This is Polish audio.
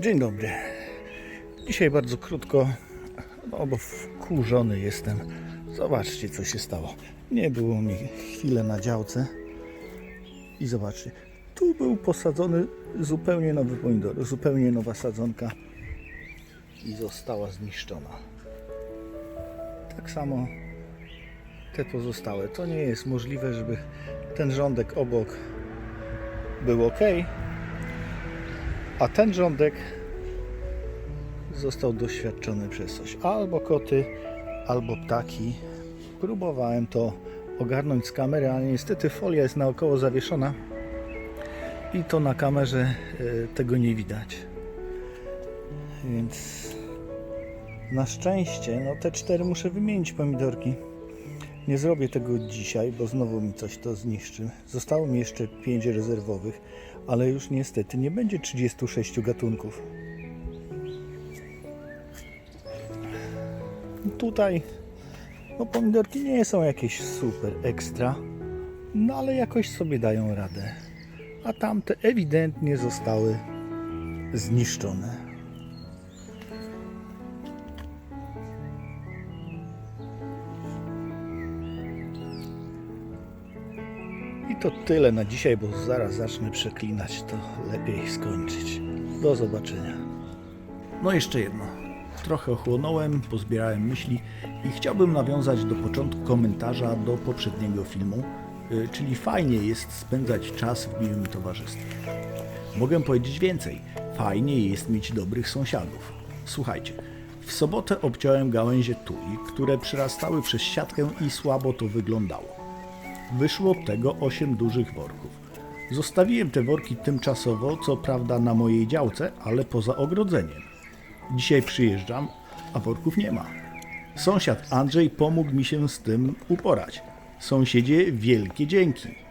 Dzień dobry. Dzisiaj bardzo krótko, no bo wkurzony jestem. Zobaczcie, co się stało. Nie było mi chwilę na działce. I zobaczcie, tu był posadzony zupełnie nowy pomidor, zupełnie nowa sadzonka i została zniszczona. Tak samo te pozostałe. To nie jest możliwe, żeby ten rządek obok był ok, a ten rządek został doświadczony przez coś. Albo koty, albo ptaki. Próbowałem to ogarnąć z kamery, ale niestety folia jest naokoło zawieszona i to na kamerze e, tego nie widać. Więc na szczęście, no te cztery muszę wymienić pomidorki. Nie zrobię tego dzisiaj, bo znowu mi coś to zniszczy. Zostało mi jeszcze 5 rezerwowych, ale już niestety nie będzie 36 gatunków. Tutaj no pomidorki nie są jakieś super ekstra, no ale jakoś sobie dają radę. A tamte ewidentnie zostały zniszczone. I to tyle na dzisiaj, bo zaraz zacznę przeklinać, to lepiej skończyć. Do zobaczenia. No jeszcze jedno. Trochę ochłonąłem, pozbierałem myśli i chciałbym nawiązać do początku komentarza do poprzedniego filmu, y, czyli fajnie jest spędzać czas w miłym towarzystwie. Mogę powiedzieć więcej. Fajnie jest mieć dobrych sąsiadów. Słuchajcie, w sobotę obciąłem gałęzie tuli, które przyrastały przez siatkę i słabo to wyglądało. Wyszło tego 8 dużych worków. Zostawiłem te worki tymczasowo, co prawda na mojej działce, ale poza ogrodzeniem. Dzisiaj przyjeżdżam, a worków nie ma. Sąsiad Andrzej pomógł mi się z tym uporać. Sąsiedzie, wielkie dzięki.